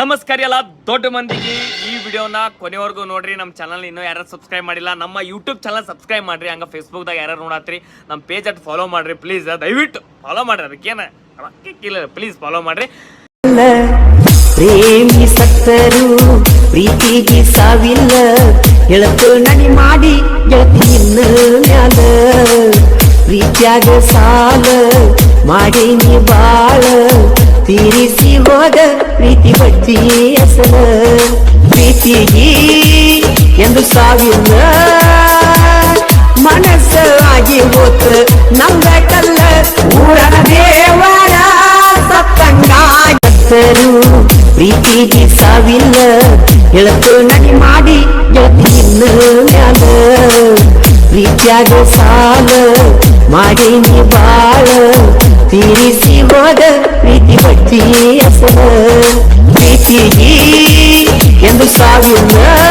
ನಮಸ್ಕಾರ ಎಲ್ಲ ದೊಡ್ಡ ಮಂದಿಗೆ. ಈ ವಿಡಿಯೋನ ಕೊನೆವರೆಗೂ ನೋಡ್ರಿ. ನಮ್ಮ ಚಾನಲ್ ಇನ್ನೂ ಯಾರು ಸಬ್ಸ್ಕ್ರೈಬ್ ಮಾಡಿಲ್ಲ, ನಮ್ಮ ಯೂಟ್ಯೂಬ್ ಚಾನಲ್ ಸಬ್ಸ್ಕ್ರೈಬ್ ಮಾಡ್ರಿ. ಹಂಗ ಫೇಸ್ಬುಕ್ದಾಗ ಯಾರು ನೋಡತ್ರಿ, ನಮ್ಮ ಪೇಜ್ ಅಟ್ ಫಾಲೋ ಮಾಡ್ರಿ. ಪ್ಲೀಸ್ ದಯವಿಟ್ಟು ಫಾಲೋ ಮಾಡ್ರಿ. ಅದಕ್ಕೇನ ಪ್ಲೀಸ್ ಫಾಲೋ ಮಾಡ್ರಿ. ಪ್ರೇಮಿ ಸತ್ತರು, ಪ್ರೀತಿಗೆ ಸಾವಿಲ್ಲ. ಎಳತು ನಡಿ ಮಾಡಿ ಮ್ಯಾಲ. ಪ್ರೀತ್ಯಾಗ ಸಾಲ, ಮಾಡಿ ನೀ ಬಾಳ. ತೀರಿಸಿ ಹೋದ ಪ್ರೀತಿ ಬಡ್ಡಿ ಅಸಲ ಪ್ರೀತಿಗಿ ಎಂದು ಸಾವಿರ ಮನಸ್ಸ ಆಗಿ ಹೋತ. ನಮ್ದ ಕಲ್ಲ ಊರನ ದೇವರ ಸತ್ತಂಗಾರು ಪ್ರೀತಿಗೆ ಸಾವಿಲ್ಲ ಎಳತು ನಡಿ ಮಾಡಿ ಮ್ಯಾಲ ಪ್ರೀತ್ಯಾಗ ಸಾಲ, ಮಾಡಿ ನೀ ಬಾಳ ಸಾವಿರ